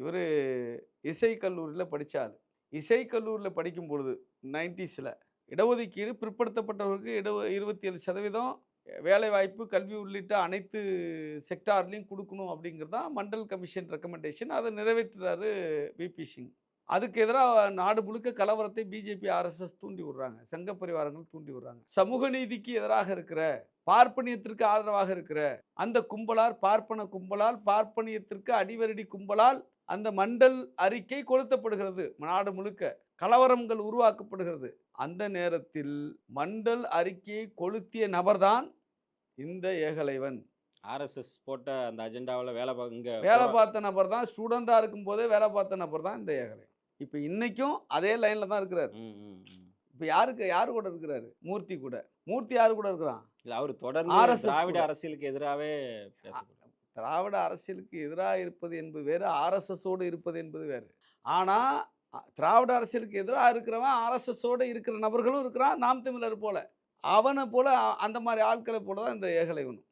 இவர் இசைக்கல்லூரியில் படித்தார் இசைக்கல்லூரியில் படிக்கும் பொழுது நைன்டிஸில் இடஒதுக்கீடு பிற்படுத்தப்பட்டவர்களுக்கு இட இருபத்தி ஏழு சதவீதம் வேலைவாய்ப்பு கல்வி உள்ளிட்ட அனைத்து செக்டார்லேயும் கொடுக்கணும் அப்படிங்கிறது தான் மண்டல் கமிஷன் ரெக்கமெண்டேஷன் அதை நிறைவேற்றுறாரு விபி சிங் அதுக்கு எதிராக நாடு முழுக்க கலவரத்தை பிஜேபி ஆர்எஸ்எஸ் தூண்டி விடுறாங்க. சங்க பரிவாரங்கள் தூண்டி விடுறாங்க. சமூக நீதிக்கு எதிராக இருக்கிற பார்ப்பனியத்திற்கு ஆதரவாக இருக்கிற அந்த கும்பலால் பார்ப்பன கும்பலால் பார்ப்பனியத்திற்கு அடிவரடி கும்பலால் அந்த மண்டல் அறிக்கை கொளுத்தப்படுகிறது. நாடு முழுக்க கலவரங்கள் உருவாக்கப்படுகிறது. அந்த நேரத்தில் மண்டல் அறிக்கையை கொளுத்திய நபர்தான் இந்த ஏகலைவன். ஆர்எஸ்எஸ் போட்ட அந்த அஜெண்டாவில் வேலை இங்கே வேலை பார்த்த நபர் தான் ஸ்டூடெண்டாக இருக்கும்போதே வேலை பார்த்த நபர் தான் இந்த ஏகலைவன். இப்போ இன்னைக்கும் அதே லைனில் தான் இருக்கிறார். இப்போ யாருக்கு யாரு கூட இருக்கிறாரு? மூர்த்தி கூட. மூர்த்தி யாரு கூட இருக்கிறான்? இல்ல அவர் தொடர்ந்து கூட. அரசியலுக்கு எதிராகவே பேசப்படுறாரு. திராவிட அரசியலுக்கு எதிராக இருப்பது என்பது வேறு ஆர்எஸ்எஸோடு இருப்பது என்பது வேறு. ஆனால் திராவிட அரசியலுக்கு எதிராக இருக்கிறவன் ஆர்எஸ்எஸோடு இருக்கிற நபர்களும் இருக்கிறான் நாம் தமிழர் போல். அவனை போல் அந்த மாதிரி ஆட்களை போல தான் இந்த ஏகலைவனும்.